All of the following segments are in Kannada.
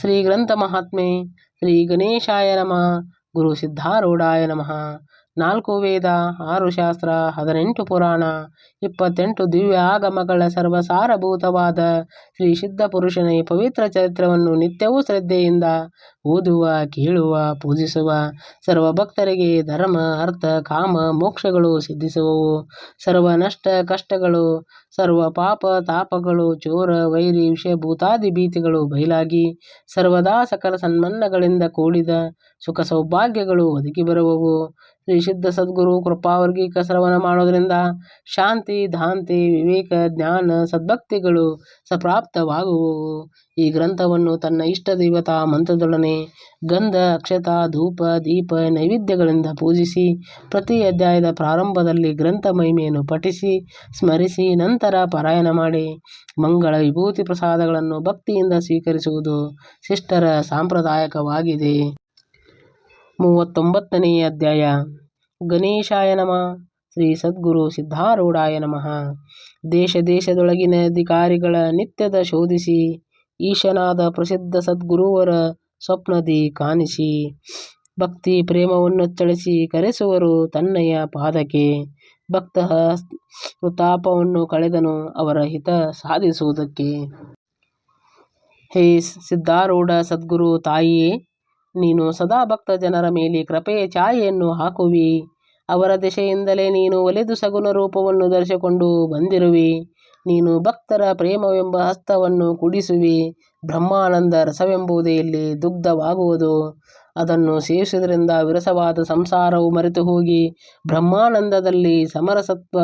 ಶ್ರೀ ಗ್ರಂಥ ಮಹಾತ್ಮೆ ಶ್ರೀ ಗಣೇಶಾಯ ನಮಃ ಗುರು ಸಿದ್ಧಾರೂಢಾಯ ನಮಃ ನಾಲ್ಕು ವೇದ, ಆರು ಶಾಸ್ತ್ರ, ಹದಿನೆಂಟು ಪುರಾಣ, ಇಪ್ಪತ್ತೆಂಟು ದಿವ್ಯ ಆಗಮಗಳ ಸರ್ವಸಾರಭೂತವಾದ ಶ್ರೀ ಸಿದ್ಧ ಪುರುಷನೇ ಪವಿತ್ರ ಚರಿತ್ರವನ್ನು ನಿತ್ಯವೂ ಶ್ರದ್ಧೆಯಿಂದ ಓದುವ, ಕೇಳುವ, ಪೂಜಿಸುವ ಸರ್ವ ಭಕ್ತರಿಗೆ ಧರ್ಮ, ಅರ್ಥ, ಕಾಮ, ಮೋಕ್ಷಗಳು ಸಿದ್ಧಿಸುವವು. ಸರ್ವ ನಷ್ಟ, ಕಷ್ಟಗಳು, ಸರ್ವ ಪಾಪ, ತಾಪಗಳು, ಚೋರ, ವೈರಿ, ವಿಷಭೂತಾದಿ ಭೀತಿಗಳು ಬಯಲಾಗಿ ಸರ್ವದಾ ಸಕಲ ಸನ್ಮನ್ನಗಳಿಂದ ಕೂಡಿದ ಸುಖ ಸೌಭಾಗ್ಯಗಳು ಒದಗಿ ಬರುವವು. ಶ್ರೀ ಸಿದ್ಧ ಸದ್ಗುರು ಕೃಪಾವರ್ಗೀಕ ಶ್ರವಣ ಮಾಡೋದರಿಂದ ಶಾಂತಿ, ಧಾಂತಿ, ವಿವೇಕ, ಜ್ಞಾನ, ಸದ್ಭಕ್ತಿಗಳು ಸಪ್ರಾಪ್ತವಾಗುವು. ಈ ಗ್ರಂಥವನ್ನು ತನ್ನ ಇಷ್ಟ ದೇವತಾ ಮಂತ್ರದೊಡನೆ ಗಂಧ, ಅಕ್ಷತ, ಧೂಪ, ದೀಪ, ನೈವೇದ್ಯಗಳಿಂದ ಪೂಜಿಸಿ, ಪ್ರತಿ ಅಧ್ಯಾಯದ ಪ್ರಾರಂಭದಲ್ಲಿ ಗ್ರಂಥ ಮಹಿಮೆಯನ್ನು ಪಠಿಸಿ, ಸ್ಮರಿಸಿ, ನಂತರ ಪಾರಾಯಣ ಮಾಡಿ, ಮಂಗಳ ವಿಭೂತಿ ಪ್ರಸಾದಗಳನ್ನು ಭಕ್ತಿಯಿಂದ ಸ್ವೀಕರಿಸುವುದು ಶಿಷ್ಟರ ಸಾಂಪ್ರದಾಯಕವಾಗಿದೆ. ಮೂವತ್ತೊಂಬತ್ತನೆಯ ಅಧ್ಯಾಯ. ಗಣೇಶಾಯ ನಮಃ. ಶ್ರೀ ಸದ್ಗುರು ಸಿದ್ಧಾರೂಢಾಯ ನಮಃ. ದೇಶ ದೇಶದೊಳಗಿನ ಅಧಿಕಾರಿಗಳ ನಿತ್ಯದ ಶೋಧಿಸಿ, ಈಶನಾದ ಪ್ರಸಿದ್ಧ ಸದ್ಗುರುವರ ಸ್ವಪ್ನದಿ ಕಾಣಿಸಿ, ಭಕ್ತಿ ಪ್ರೇಮವನ್ನು ಚಳಿಸಿ ಕರೆಸುವರು ತನ್ನಯ ಪಾದಕ್ಕೆ. ಭಕ್ತ ವೃತಾಪವನ್ನು ಕಳೆದನು ಅವರ ಹಿತ ಸಾಧಿಸುವುದಕ್ಕೆ. ಹೇ ಸಿದ್ಧಾರೂಢ ಸದ್ಗುರು ತಾಯಿಯೇ ನೀನು ಸದಾ ಭಕ್ತ ಜನರ ಮೇಲೆ ಕೃಪೆಯ ಛಾಯೆಯನ್ನು ಹಾಕುವಿ. ಅವರ ದಿಶೆಯಿಂದಲೇ ನೀನು ಒಲೆದು ಸಗುನ ರೂಪವನ್ನು ಧರಿಸಿಕೊಂಡು ಬಂದಿರುವಿ. ನೀನು ಭಕ್ತರ ಪ್ರೇಮವೆಂಬ ಹಸ್ತವನ್ನು ಕುಡಿಸುವಿ. ಬ್ರಹ್ಮಾನಂದ ರಸವೆಂಬುದೇ ಇಲ್ಲಿ ದುಗ್ಧವಾಗುವುದು. ಅದನ್ನು ಸೇವಿಸುವುದರಿಂದ ವಿರಸವಾದ ಸಂಸಾರವು ಮರೆತು ಹೋಗಿ ಬ್ರಹ್ಮಾನಂದದಲ್ಲಿ ಸಮರಸತ್ವ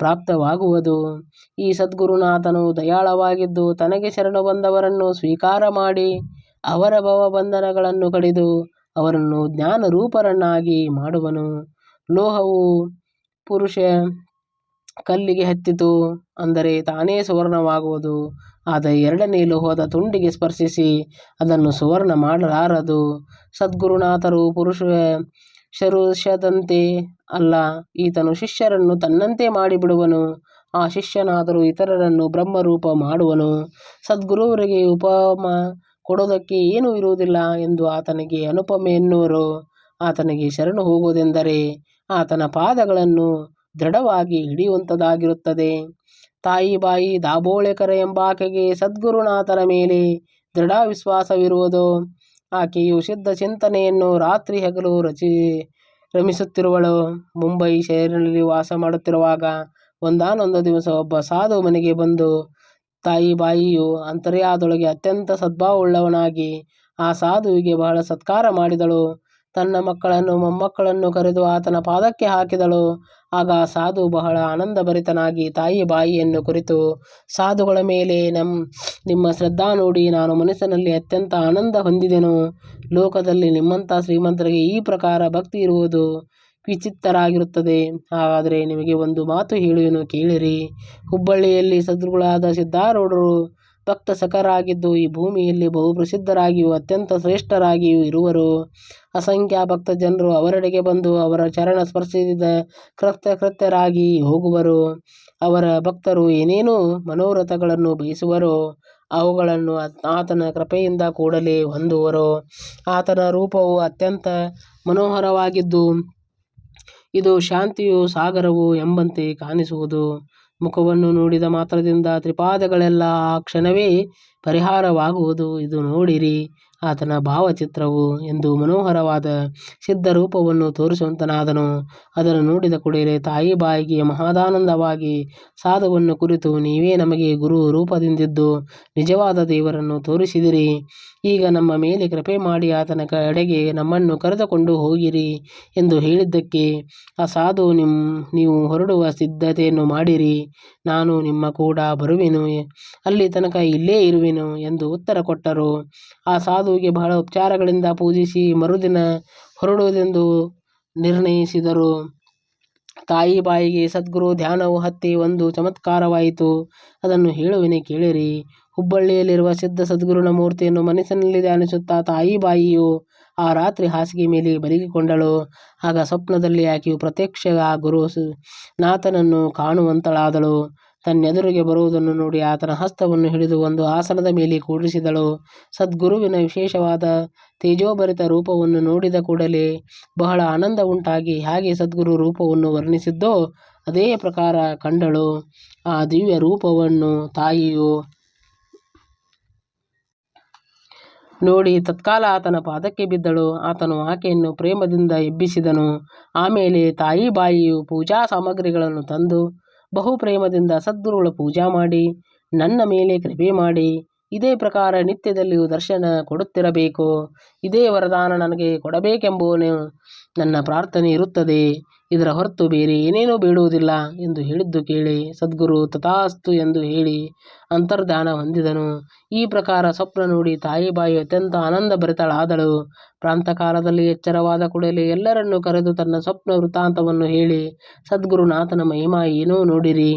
ಪ್ರಾಪ್ತವಾಗುವುದು. ಈ ಸದ್ಗುರುನಾಥನು ದಯಾಳವಾಗಿದ್ದು ತನಗೆ ಶರಣು ಬಂದವರನ್ನು ಸ್ವೀಕಾರ ಮಾಡಿ ಅವರ ಭವಬಂಧನಗಳನ್ನು ಕಡಿದು ಅವರನ್ನು ಜ್ಞಾನರೂಪರನ್ನಾಗಿ ಮಾಡುವನು. ಲೋಹವು ಪುರುಷ ಕಲ್ಲಿಗೆ ಹತ್ತಿತು, ಅಂದರೆ ತಾನೇ ಸುವರ್ಣವಾಗುವುದು. ಆದ ಎರಡನೇ ಲೋಹದ ತುಂಡಿಗೆ ಸ್ಪರ್ಶಿಸಿ ಅದನ್ನು ಸುವರ್ಣ ಮಾಡಲಾರದು. ಸದ್ಗುರುನಾಥರು ಪುರುಷ ಶರುಷದಂತೆ ಅಲ್ಲ, ಈತನು ಶಿಷ್ಯರನ್ನು ತನ್ನಂತೆ ಮಾಡಿಬಿಡುವನು. ಆ ಶಿಷ್ಯನಾದರೂ ಇತರರನ್ನು ಬ್ರಹ್ಮರೂಪ ಮಾಡುವನು. ಸದ್ಗುರುವರಿಗೆ ಉಪಮ ಕೊಡೋದಕ್ಕೆ ಏನೂ ಇರುವುದಿಲ್ಲ ಎಂದು ಆತನಿಗೆ ಅನುಪಮೆಯನ್ನುವರು ಆತನಿಗೆ ಶರಣು ಹೋಗುವುದೆಂದರೆ ಆತನ ಪಾದಗಳನ್ನು ದೃಢವಾಗಿ ಹಿಡಿಯುವಂಥದ್ದಾಗಿರುತ್ತದೆ. ತಾಯಿ ಬಾಯಿ ದಾಬೋಳೆಕರ ಎಂಬಾಕೆಗೆ ಸದ್ಗುರುನಾಥನ ಮೇಲೆ ದೃಢ ವಿಶ್ವಾಸವಿರುವುದು ಆಕೆಯು ಸಿದ್ಧ ಚಿಂತನೆಯನ್ನು ರಾತ್ರಿ ಹಗಲು ರಚಿ ರಮಿಸುತ್ತಿರುವಳು. ಮುಂಬೈ ಶಹರಿನಲ್ಲಿ ವಾಸ ಮಾಡುತ್ತಿರುವಾಗ ಒಂದಾನೊಂದು ದಿವಸ ಒಬ್ಬ ಸಾಧು ಮನೆಗೆ ಬಂದು ತಾಯಿ ಬಾಯಿಯು ಅಂತರ್ಯಾದೊಳಗೆ ಅತ್ಯಂತ ಸದ್ಭಾವವುಳ್ಳವನಾಗಿ ಆ ಸಾಧುವಿಗೆ ಬಹಳ ಸತ್ಕಾರ ಮಾಡಿದಳು. ತನ್ನ ಮಕ್ಕಳನ್ನು ಮೊಮ್ಮಕ್ಕಳನ್ನು ಕರೆದು ಆತನ ಪಾದಕ್ಕೆ ಹಾಕಿದಳು. ಆಗ ಆ ಸಾಧು ಬಹಳ ಆನಂದಭರಿತನಾಗಿ ತಾಯಿ ಬಾಯಿಯನ್ನು ಕುರಿತು, ಸಾಧುಗಳ ಮೇಲೆ ನಮ್, ನಿಮ್ಮ ಶ್ರದ್ಧಾ ನೋಡಿ ನಾನು ಮನಸ್ಸಿನಲ್ಲಿ ಅತ್ಯಂತ ಆನಂದ ಹೊಂದಿದೆನು. ಲೋಕದಲ್ಲಿ ನಿಮ್ಮಂಥ ಶ್ರೀಮಂತರಿಗೆ ಈ ಪ್ರಕಾರ ಭಕ್ತಿ ಇರುವುದು. ವಿಚಿತ್ತರಾಗಿರುತ್ತದೆ. ಹಾಗಾದರೆ ನಿಮಗೆ ಒಂದು ಮಾತು ಹೇಳುವೆನು, ಕೇಳಿರಿ. ಹುಬ್ಬಳ್ಳಿಯಲ್ಲಿ ಸದ್ಗುರುಗಳಾದ ಸಿದ್ಧಾರೂಢರು ಭಕ್ತ ಸಖರಾಗಿದ್ದು, ಈ ಭೂಮಿಯಲ್ಲಿ ಬಹುಪ್ರಸಿದ್ಧರಾಗಿಯೂ ಅತ್ಯಂತ ಶ್ರೇಷ್ಠರಾಗಿಯೂ ಇರುವರು. ಅಸಂಖ್ಯಾ ಭಕ್ತ ಜನರು ಅವರೆಡೆಗೆ ಬಂದು ಅವರ ಚರಣ ಸ್ಪರ್ಶಿಸಿದ ಕೃತ್ಯಕೃತ್ಯರಾಗಿ ಹೋಗುವರು. ಅವರ ಭಕ್ತರು ಏನೇನು ಮನೋರಥಗಳನ್ನು ಬಯಸುವರೋ. ಅವುಗಳನ್ನು ಆತನ ಕೃಪೆಯಿಂದ ಕೂಡಲೇ ಹೊಂದುವರು. ಆತನ ರೂಪವು ಅತ್ಯಂತ ಮನೋಹರವಾಗಿದ್ದು ಇದು ಶಾಂತಿಯು ಸಾಗರವು ಎಂಬಂತೆ ಕಾಣಿಸುವುದು. ಮುಖವನ್ನು ನೋಡಿದ ಮಾತ್ರದಿಂದ ತ್ರಿಪಾದಗಳೆಲ್ಲ ಆ ಕ್ಷಣವೇ ಪರಿಹಾರವಾಗುವುದು. ಇದು ನೋಡಿರಿ, ಆತನ ಭಾವಚಿತ್ರವು ಎಂದು ಮನೋಹರವಾದ ಸಿದ್ಧ ರೂಪವನ್ನು ತೋರಿಸುವಂತನಾದನು. ಅದನ್ನು ನೋಡಿದ ಕೂಡಲೇ ತಾಯಿ ಬಾಯಿಗೆ ಮಹಾದಾನಂದವಾಗಿ, ಸಾಧುವನ್ನು ಕುರಿತು ನೀವೇ ನಮಗೆ ಗುರು ರೂಪದಿಂದಿದ್ದು ನಿಜವಾದ ದೇವರನ್ನು ತೋರಿಸಿದಿರಿ. ಈಗ ನಮ್ಮ ಮೇಲೆ ಕೃಪೆ ಮಾಡಿ ಆತನ ಕಡೆಗೆ ನಮ್ಮನ್ನು ಕರೆದುಕೊಂಡು ಹೋಗಿರಿ ಎಂದು ಹೇಳಿದ್ದಕ್ಕೆ, ಆ ಸಾಧು ನೀವು ಹೊರಡುವ ಸಿದ್ಧತೆಯನ್ನು ಮಾಡಿರಿ. ನಾನು ನಿಮ್ಮ ಕೂಡ ಬರುವೆನು. ಅಲ್ಲಿ ತನಕ ಇಲ್ಲೇ ಇರುವೆನು. ಎಂದು ಉತ್ತರ ಕೊಟ್ಟರು. ಆ ಸಾಧುವಿಗೆ ಬಹಳ ಉಪಚಾರಗಳಿಂದ ಪೂಜಿಸಿ ಮರುದಿನ ಹೊರಡುವುದೆಂದು ನಿರ್ಣಯಿಸಿದರು. ತಾಯಿ ಬಾಯಿಗೆ ಸದ್ಗುರು ಧ್ಯಾನವು ಹತ್ತಿ ಒಂದು ಚಮತ್ಕಾರವಾಯಿತು. ಅದನ್ನು ಹೇಳುವೆನೆ ಕೇಳಿರಿ. ಹುಬ್ಬಳ್ಳಿಯಲ್ಲಿರುವ ಸಿದ್ಧ ಸದ್ಗುರುನ ಮೂರ್ತಿಯನ್ನು ಮನಸ್ಸಿನಲ್ಲಿ ಧ್ಯಾನಿಸುತ್ತಾ ತಾಯಿ ಬಾಯಿಯು ಆ ರಾತ್ರಿ ಹಾಸಿಗೆ ಮೇಲೆ ಬರಿಗಿಕೊಂಡಳು ಆಗ ಸ್ವಪ್ನದಲ್ಲಿ ಆಕೆಯು ಪ್ರತ್ಯಕ್ಷ ಆ ಗುರು ನಾಥನನ್ನು ಕಾಣುವಂತಳಾದಳು. ತನ್ನೆದುರಿಗೆ ಬರುವುದನ್ನು ನೋಡಿ ಆತನ ಹಸ್ತವನ್ನು ಹಿಡಿದು ಒಂದು ಆಸನದ ಮೇಲೆ ಕೂಡಿಸಿದಳು ಸದ್ಗುರುವಿನ ವಿಶೇಷವಾದ ತೇಜೋಭರಿತ ರೂಪವನ್ನು ನೋಡಿದ ಕೂಡಲೇ ಬಹಳ ಆನಂದ ಉಂಟಾಗಿ ಹಾಗೆ ಸದ್ಗುರು ರೂಪವನ್ನು ವರ್ಣಿಸಿದ್ದೋ ಅದೇ ಪ್ರಕಾರ ಕಂಡಳು. ಆ ದಿವ್ಯ ರೂಪವನ್ನು ತಾಯಿಯು ನೋಡಿ ತತ್ಕಾಲ ಆತನ ಪಾದಕ್ಕೆ ಬಿದ್ದಳು. ಆತನು ಆಕೆಯನ್ನು ಪ್ರೇಮದಿಂದ ಎಬ್ಬಿಸಿದನು. ಆಮೇಲೆ ತಾಯಿ ಬಾಯಿಯು ಪೂಜಾ ಸಾಮಗ್ರಿಗಳನ್ನು ತಂದು ಬಹು ಪ್ರೇಮದಿಂದ ಸದ್ಗುರುಗಳ ಪೂಜಾ ಮಾಡಿ, ನನ್ನ ಮೇಲೆ ಕೃಪೆ ಮಾಡಿ, ಇದೇ ಪ್ರಕಾರ ನಿತ್ಯದಲ್ಲಿಯೂ ದರ್ಶನ ಕೊಡುತ್ತಿರಬೇಕು. ಇದೇ ವರದಾನ ನನಗೆ ಕೊಡಬೇಕೆಂಬುವನು ನನ್ನ ಪ್ರಾರ್ಥನೆ ಇರುತ್ತದೆ. ಇದರ ಹೊರತು ಬೇರೆ ಏನೇನೂ ಬೇಡುವುದಿಲ್ಲ ಎಂದು ಹೇಳಿದ್ದು ಕೇಳಿ ಸದ್ಗುರು ತಥಾಸ್ತು ಎಂದು ಹೇಳಿ ಅಂತರ್ಧಾನ ಹೊಂದಿದನು. ಈ ಪ್ರಕಾರ ಸ್ವಪ್ನ ನೋಡಿ ತಾಯಿಬಾಯಿ ಅತ್ಯಂತ ಆನಂದಭರಿತಳಾದಳು. ಪ್ರಾಂತಕಾಲದಲ್ಲಿ ಎಚ್ಚರವಾದ ಕೂಡಲೇ ಎಲ್ಲರನ್ನೂ ಕರೆದು ತನ್ನ ಸ್ವಪ್ನ ವೃತ್ತಾಂತವನ್ನು ಹೇಳಿ, ಸದ್ಗುರುನಾಥನ ಮಹಿಮಾ ಏನೋ ನೋಡಿರಿ.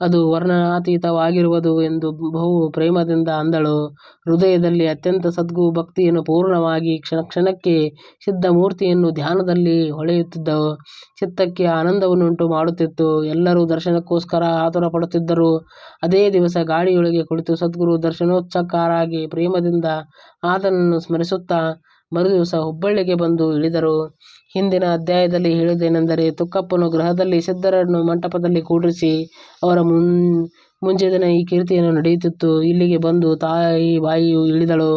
ಅದು ವರ್ಣನಾತೀತವಾಗಿರುವುದು ಎಂದು ಬಹು ಪ್ರೇಮದಿಂದ ಅಂದಳು. ಹೃದಯದಲ್ಲಿ ಅತ್ಯಂತ ಸದ್ಗುರು ಭಕ್ತಿಯನ್ನು ಪೂರ್ಣವಾಗಿ ಕ್ಷಣ ಕ್ಷಣಕ್ಕೆ ಸಿದ್ಧ ಮೂರ್ತಿಯನ್ನು ಧ್ಯಾನದಲ್ಲಿ ಹೊಳೆಯುತ್ತಿದ್ದವು ಚಿತ್ತಕ್ಕೆ ಆನಂದವನ್ನುಂಟು ಮಾಡುತ್ತಿತ್ತು. ಎಲ್ಲರೂ ದರ್ಶನಕ್ಕೋಸ್ಕರ ಆತುರಪಡುತ್ತಿದ್ದರು. ಅದೇ ದಿವಸ ಗಾಡಿಯೊಳಗೆ ಕುಳಿತು ಸದ್ಗುರು ದರ್ಶನೋತ್ಸುಕರಾಗಿ ಪ್ರೇಮದಿಂದ ಆತನನ್ನು ಸ್ಮರಿಸುತ್ತಾ ಮರುದಿವಸ ಹುಬ್ಬಳ್ಳಿಗೆ ಬಂದು ಇಳಿದರು. ಹಿಂದಿನ ಅಧ್ಯಾಯದಲ್ಲಿ ಹೇಳಿದ್ದೇನೆಂದರೆ ತುಕ್ಕಪ್ಪನು ಗೃಹದಲ್ಲಿ ಸಿದ್ಧರನ್ನು ಮಂಟಪದಲ್ಲಿ ಕೂಡಿಸಿ ಅವರ ಮುಂಜೆದಿನ ಈ ಕೀರ್ತಿಯನ್ನು ನಡೆಯುತ್ತಿತ್ತು. ಇಲ್ಲಿಗೆ ಬಂದು ತಾಯಿ ಬಾಯಿಯು ಇಳಿದಳು.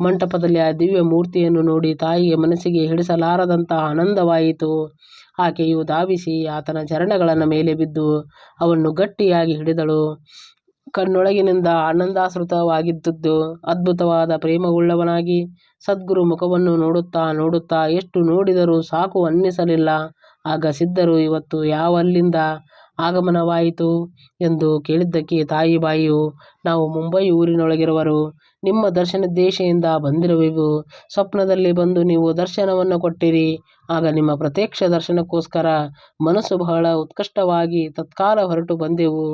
ಮಂಟಪದಲ್ಲಿ ಆ ದಿವ್ಯ ಮೂರ್ತಿಯನ್ನು ನೋಡಿ ತಾಯಿಯ ಮನಸ್ಸಿಗೆ ಹಿಡಿಸಲಾರದಂತಹ ಆನಂದವಾಯಿತು. ಆಕೆಯು ಧಾವಿಸಿ ಆತನ ಚರಣಗಳನ್ನು ಮೇಲೆ ಬಿದ್ದು ಅವನ್ನು ಗಟ್ಟಿಯಾಗಿ ಹಿಡಿದಳು. ಕಣ್ಣೊಳಗಿನಿಂದ ಆನಂದಾಶ್ರುವಾಗಿದ್ದು ಅದ್ಭುತವಾದ ಪ್ರೇಮವುಳ್ಳವನಾಗಿ ಸದ್ಗುರು ಮುಖವನ್ನು ನೋಡುತ್ತಾ ನೋಡುತ್ತಾ ಎಷ್ಟು ನೋಡಿದರೂ ಸಾಕು ಅನ್ನಿಸಲಿಲ್ಲ. ಆಗ ಸಿದ್ಧರು, ಇವತ್ತು ಯಾವಲ್ಲಿಂದ ಆಗಮನವಾಯಿತು ಎಂದು ಕೇಳಿದ್ದಕ್ಕೆ, ತಾಯಿ ಬಾಯಿಯು, ನಾವು ಮುಂಬೈ ಊರಿನೊಳಗಿರುವರು. ನಿಮ್ಮ ದರ್ಶನೋದ್ದೇಶದಿಂದ ಬಂದಿರುವೆವು. ಸ್ವಪ್ನದಲ್ಲಿ ಬಂದು ನೀವು ದರ್ಶನವನ್ನು ಕೊಟ್ಟಿರಿ. ಆಗ ನಿಮ್ಮ ಪ್ರತ್ಯಕ್ಷ ದರ್ಶನಕ್ಕೋಸ್ಕರ ಮನಸ್ಸು ಬಹಳ ಉತ್ಕೃಷ್ಟವಾಗಿ ತತ್ಕಾಲ ಹೊರಟು ಬಂದೆವು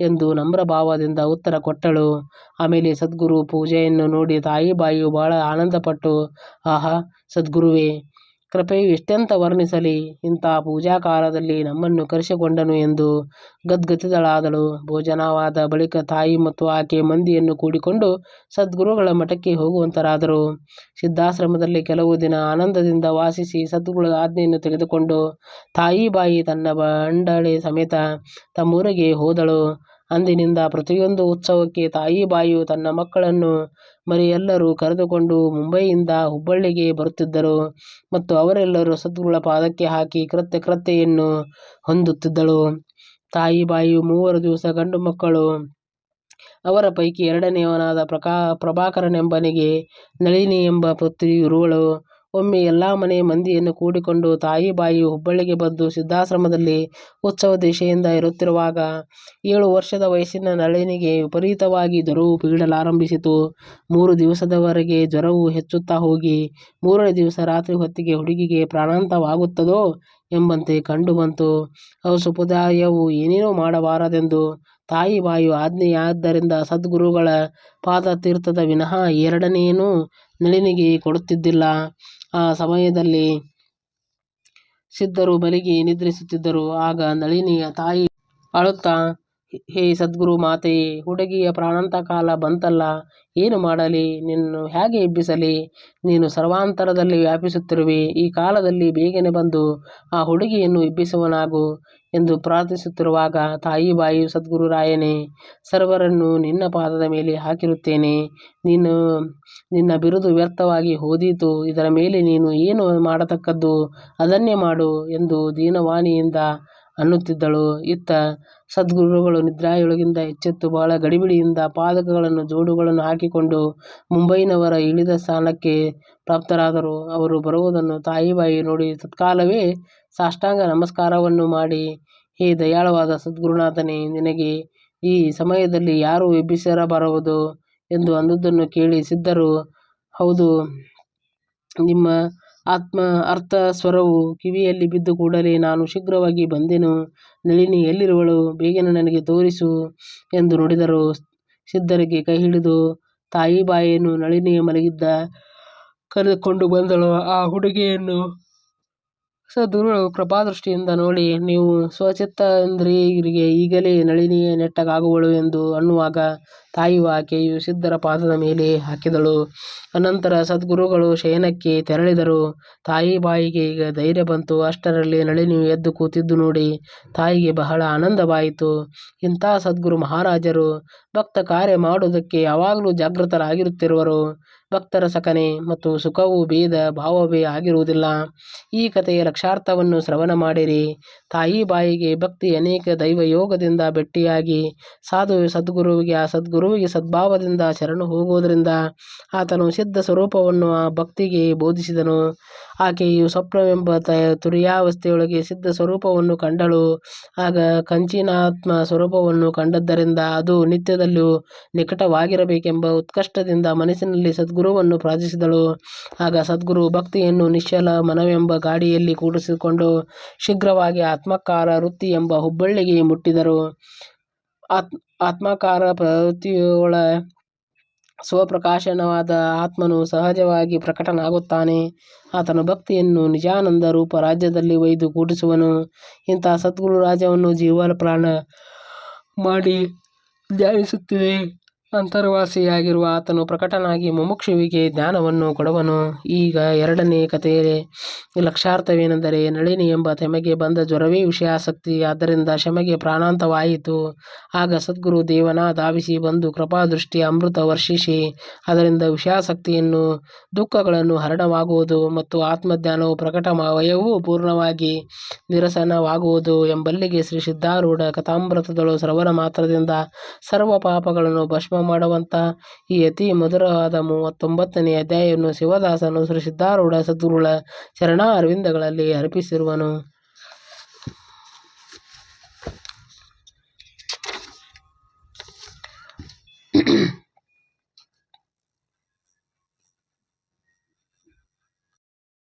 ಎಂದು ನಮ್ರ ಭಾವದಿಂದ ಉತ್ತರ ಕೊಟ್ಟಳು. ಆಮೇಲೆ ಸದ್ಗುರು ಪೂಜೆಯನ್ನು ನೋಡಿ ತಾಯಿ ಬಾಯಿಯು ಬಹಳ ಆನಂದಪಟ್ಟು, ಆಹಾ ಸದ್ಗುರುವಿನ ಕೃಪೆಯು ಎಷ್ಟೆಂತ ವರ್ಣಿಸಲಿ. ಇಂಥ ಪೂಜಾಕಾಲದಲ್ಲಿ ನಮ್ಮನ್ನು ಕರೆಸಿಕೊಂಡನು ಎಂದು ಗದ್ಗತಿದಳಾದಳು ಭೋಜನವಾದ ಬಳಿಕ ತಾಯಿ ಮತ್ತು ಆಕೆಯ ಮಂದಿಯನ್ನು ಕೂಡಿಕೊಂಡು ಸದ್ಗುರುಗಳ ಮಠಕ್ಕೆ ಹೋಗುವಂತರಾದರು. ಸಿದ್ಧಾಶ್ರಮದಲ್ಲಿ ಕೆಲವು ದಿನ ಆನಂದದಿಂದ ವಾಸಿಸಿ ಸದ್ಗುರುಗಳ ಆಜ್ಞೆಯನ್ನು ತೆಗೆದುಕೊಂಡು ತಾಯಿ ಬಾಯಿ ತನ್ನ ಬಂಡಳಿ ಸಮೇತ ತಮ್ಮೂರಿಗೆ ಹೋದಳು. ಅಂದಿನಿಂದ ಪ್ರತಿಯೊಂದು ಉತ್ಸವಕ್ಕೆ ತಾಯಿಬಾಯು ತನ್ನ ಮಕ್ಕಳನ್ನು ಮರಿಯೆಲ್ಲರೂ ಕರೆದುಕೊಂಡು ಮುಂಬೈಯಿಂದ ಹುಬ್ಬಳ್ಳಿಗೆ ಬರುತ್ತಿದ್ದರು ಮತ್ತು ಅವರೆಲ್ಲರೂ ಸದ್ಗುರುಗಳ ಪಾದಕ್ಕೆ ಹಾಕಿ ಕೃತ್ಯ ಕೃತ್ಯೆಯನ್ನು ಹೊಂದುತ್ತಿದ್ದಳು. ತಾಯಿಬಾಯಿಗೆ ಮೂವರು ದಿವಸ ಗಂಡು ಮಕ್ಕಳು, ಅವರ ಪೈಕಿ ಎರಡನೆಯವನಾದ ಪ್ರಭಾಕರನೆಂಬನಿಗೆ ನಳಿನಿ ಎಂಬ ಪುತ್ರಿ ಇರುವಳು. ಒಮ್ಮೆ ಎಲ್ಲ ಮನೆ ಮಂದಿಯನ್ನು ಕೂಡಿಕೊಂಡು ತಾಯಿಬಾಯಿಯು ಹುಬ್ಬಳ್ಳಿಗೆ ಬಂದು ಸಿದ್ಧಾಶ್ರಮದಲ್ಲಿ ಉತ್ಸವ ದಿಶೆಯಿಂದ ಇರುತ್ತಿರುವಾಗ ಏಳು ವರ್ಷದ ವಯಸ್ಸಿನ ನಳಿನಿಗೆ ವಿಪರೀತವಾಗಿ ಜ್ವರವು ಪೀಡಲಾರಂಭಿಸಿತು. ಮೂರು ದಿವಸದವರೆಗೆ ಜ್ವರವು ಹೆಚ್ಚುತ್ತಾ ಹೋಗಿ ಮೂರನೇ ದಿವಸ ರಾತ್ರಿ ಹೊತ್ತಿಗೆ ಹುಡುಗಿಗೆ ಪ್ರಾಣಾಂತವಾಗುತ್ತದೋ ಎಂಬಂತೆ ಕಂಡುಬಂತು. ಬಂತು. ಸುಪದಾಯವು ಏನೇನೂ ಮಾಡಬಾರದೆಂದು ತಾಯಿಬಾಯಿಯ ಆಜ್ಞೆಯಾದ್ದರಿಂದ ಸದ್ಗುರುಗಳ ಪಾದ ತೀರ್ಥದ ವಿನಃ ಎರಡನೇನೂ ನಳಿನಿಗೆ ಕೊಡುತ್ತಿದ್ದಿಲ್ಲ. ಆ ಸಮಯದಲ್ಲಿ ಸಿದ್ಧರು ಮಲಗಿ ನಿದ್ರಿಸುತ್ತಿದ್ದರು. ಆಗ ನಳಿನಿಯ ತಾಯಿ ಅಳುತ್ತಾ ಹೇ ಸದ್ಗುರು ಮಾತೆಯೇ ಹುಡುಗಿಯ ಪ್ರಾಣಾಂತಕಕಾಲ ಬಂತಲ್ಲ. ಏನು ಮಾಡಲಿ. ನಿನ್ನನ್ನು ಹೇಗೆ ಎಬ್ಬಿಸಲಿ. ನೀನು ಸರ್ವಾಂತರದಲ್ಲಿ ವ್ಯಾಪಿಸುತ್ತಿರುವೆ. ಈ ಕಾಲದಲ್ಲಿ ಬೇಗನೆ ಬಂದು ಆ ಹುಡುಗಿಯನ್ನು ಎಬ್ಬಿಸುವನಾಗು ಎಂದು ಪ್ರಾರ್ಥಿಸುತ್ತಿರುವಾಗ ತಾಯಿ ಬಾಯಿ ಸದ್ಗುರು ರಾಯನೇ, ಸರ್ವರನ್ನು ನಿನ್ನ ಪಾದದ ಮೇಲೆ ಹಾಕಿರುತ್ತೇನೆ. ನೀನು ನಿನ್ನ ಬಿರುದು ವ್ಯರ್ಥವಾಗಿ ಹೋದೀತು. ಇದರ ಮೇಲೆ ನೀನು ಏನು ಮಾಡತಕ್ಕದ್ದು ಅದನ್ನೇ ಮಾಡು ಎಂದು ದೀನವಾಣಿಯಿಂದ ಅನ್ನುತ್ತಿದ್ದಳು. ಇತ್ತ ಸದ್ಗುರುಗಳು ನಿದ್ರಾಯೊಳಗಿಂದ ಎಚ್ಚೆತ್ತು ಬಹಳ ಗಡಿಬಿಡಿಯಿಂದ ಪಾದಕಗಳನ್ನು ಜೋಡುಗಳನ್ನು ಹಾಕಿಕೊಂಡು ಮುಂಬೈನವರ ಇಳಿದ ಸ್ಥಾನಕ್ಕೆ ಪ್ರಾಪ್ತರಾದರು. ಅವರು ಬರುವುದನ್ನು ತಾಯಿಬಾಯಿ ನೋಡಿ ತತ್ಕಾಲವೇ ಸಾಷ್ಟಾಂಗ ನಮಸ್ಕಾರವನ್ನು ಮಾಡಿ ಹೇ ದಯಾಳವಾದ ಸದ್ಗುರುನಾಥನೇ, ನಿನಗೆ ಈ ಸಮಯದಲ್ಲಿ ಯಾರು ಎಬ್ಬಿಸಿರಬಾರದು ಎಂದು ಅಂದದ್ದನ್ನು ಕೇಳಿ ಸಿದ್ಧರು ಹೌದು, ನಿಮ್ಮ ಆರ್ತಸ್ವರವು ಕಿವಿಯಲ್ಲಿ ಬಿದ್ದು ಕೂಡಲೇ ನಾನು ಶೀಘ್ರವಾಗಿ ಬಂದೆನು. ನಳಿನಿ ಎಲ್ಲಿರುವಳು. ಬೇಗನೆ ನನಗೆ ತೋರಿಸು ಎಂದು ನುಡಿದರು. ಸಿದ್ಧರಿಗೆ ತಾಯಿ ತಾಯಿಬಾಯಿಯನ್ನು ನಳಿನಿಯ ಮಲಗಿದ್ದ ಕರೆದುಕೊಂಡು ಬಂದಳು. ಆ ಹುಡುಗಿಯನ್ನು ಸದ್ಗುರುಗಳು ಕೃಪಾದೃಷ್ಟಿಯಿಂದ ನೋಡಿ, ನೀವು ಸ್ವಚಿತ್ತೇಂದ್ರಿಯರಿಗೆ ಈಗಲೇ ನಳಿನಿಯ ನೆಟ್ಟಗಾಗುವಳು ಎಂದು ಅನ್ನುವಾಗ ತಾಯಿಯು ಆಕೆಯು ಸಿದ್ಧರ ಪಾದದ ಮೇಲೆ ಹಾಕಿದಳು. ಅನಂತರ ಸದ್ಗುರುಗಳು ಶಯನಕ್ಕೆ ತೆರಳಿದರು. ತಾಯಿ ಬಾಯಿಗೆ ಈಗ ಧೈರ್ಯ ಬಂತು. ಅಷ್ಟರಲ್ಲಿ ನಳಿನಿಯು ಎದ್ದು ಕೂತಿದ್ದು ನೋಡಿ ತಾಯಿಗೆ ಬಹಳ ಆನಂದವಾಯಿತು. ಇಂಥ ಸದ್ಗುರು ಮಹಾರಾಜರು ಭಕ್ತ ಕಾರ್ಯ ಮಾಡುವುದಕ್ಕೆ ಯಾವಾಗಲೂ ಜಾಗೃತರಾಗಿರುತ್ತಿರುವರು. ಭಕ್ತರ ಸಕನೆ ಮತ್ತು ಸುಖವು ಭೇದ ಭಾವವೇ ಆಗಿರುವುದಿಲ್ಲ. ಈ ಕಥೆಯ ಲಕ್ಷ್ಯಾರ್ಥವನ್ನು ಶ್ರವಣ ಮಾಡಿರಿ. ತಾಯಿ ಬಾಯಿಗೆ ಭಕ್ತಿ ಅನೇಕ ದೈವಯೋಗದಿಂದ ಭೆಟ್ಟಿಯಾಗಿ, ಸಾಧು ಸದ್ಗುರುವಿಗೆ, ಆ ಸದ್ಗುರುವಿಗೆ ಸದ್ಭಾವದಿಂದ ಶರಣು ಹೋಗುವುದರಿಂದ ಆತನು ಸಿದ್ಧ ಸ್ವರೂಪವನ್ನು ಆ ಭಕ್ತಿಗೆ ಬೋಧಿಸಿದನು. ಆಕೆಯು ಸ್ವಪ್ನವೆಂಬ ತುರಿಯಾವಸ್ಥೆಯೊಳಗೆ ಸಿದ್ಧ ಸ್ವರೂಪವನ್ನು ಕಂಡಳು. ಆಗ ಕಂಚಿನಾತ್ಮ ಸ್ವರೂಪವನ್ನು ಕಂಡದ್ದರಿಂದ ಅದು ನಿತ್ಯದಲ್ಲೂ ನಿಕಟವಾಗಿರಬೇಕೆಂಬ ಉತ್ಕಷ್ಟದಿಂದ ಮನಸ್ಸಿನಲ್ಲಿ ಸದ್ಗುರುವನ್ನು ಪ್ರಾರ್ಥಿಸಿದಳು. ಆಗ ಸದ್ಗುರು ಭಕ್ತಿಯನ್ನು ನಿಶ್ಚಲ ಮನವೆಂಬ ಗಾಡಿಯಲ್ಲಿ ಕೂಡಿಸಿಕೊಂಡು ಶೀಘ್ರವಾಗಿ ಆತ್ಮಕಾರ ವೃತ್ತಿ ಎಂಬ ಹುಬ್ಬಳ್ಳಿಗೆ ಮುಟ್ಟಿದರು. ಆತ್ಮಕಾರ ಪ್ರವೃತ್ತಿಯೊಳ ಸ್ವಪ್ರಕಾಶನವಾದ ಆತ್ಮನು ಸಹಜವಾಗಿ ಪ್ರಕಟನಾಗುತ್ತಾನೆ. ಆತನು ಭಕ್ತಿಯನ್ನು ನಿಜಾನಂದ ರೂಪ ರಾಜ್ಯದಲ್ಲಿ ಒಯ್ದು ಕೂಡಿಸುವನು. ಇಂತಹ ಸದ್ಗುರು ರಾಜವನ್ನು ಜೀವನ ಪ್ರಾಣ ಮಾಡಿ ಧ್ಯಾನಿಸುತ್ತಿದ್ದರೆ ಅಂತರ್ವಾಸಿಯಾಗಿರುವ ಆತನು ಪ್ರಕಟನಾಗಿ ಮುಮುಕ್ಷುವಿಗೆ ಜ್ಞಾನವನ್ನು ಕೊಡುವನು. ಈಗ ಎರಡನೇ ಕಥೆಯ ಲಕ್ಷಾರ್ಥವೇನೆಂದರೆ, ನಳಿನಿ ಎಂಬ ತೆಮಗೆ ಬಂದ ಜ್ವರವೇ ವಿಷಯಾಸಕ್ತಿ. ಆದ್ದರಿಂದ ಶಮೆಗೆ ಪ್ರಾಣಾಂತವಾಯಿತು. ಆಗ ಸದ್ಗುರು ದೇವನ ಧಾವಿಸಿ ಬಂದು ಕೃಪಾದೃಷ್ಟಿಯ ಅಮೃತ ವರ್ಷಿಸಿ, ಅದರಿಂದ ವಿಷಯಾಸಕ್ತಿಯನ್ನು ದುಃಖಗಳನ್ನು ಹರಣವಾಗುವುದು ಮತ್ತು ಆತ್ಮಜ್ಞಾನವು ಪ್ರಕಟ ವಯವೂ ಪೂರ್ಣವಾಗಿ ನಿರಸನವಾಗುವುದು ಎಂಬಲ್ಲಿಗೆ ಶ್ರೀ ಸಿದ್ಧಾರೂಢ ಕಥಾಮೃತದಳು ಶ್ರವಣ ಮಾತ್ರದಿಂದ ಸರ್ವ ಪಾಪಗಳನ್ನು ಭಸ್ಮ ಮಾಡುವಂಥ ಈ ಅತಿ ಮಧುರವಾದ ಮೂವತ್ತೊಂಬತ್ತನೆಯ ಅಧ್ಯಾಯವನ್ನು ಶಿವದಾಸನು ಶ್ರೀ ಸಿದ್ಧಾರೂಢ ಸದ್ಗುರುಗಳ ಚರಣಾರವಿಂದಗಳಲ್ಲಿ ಅರ್ಪಿಸಿರುವನು.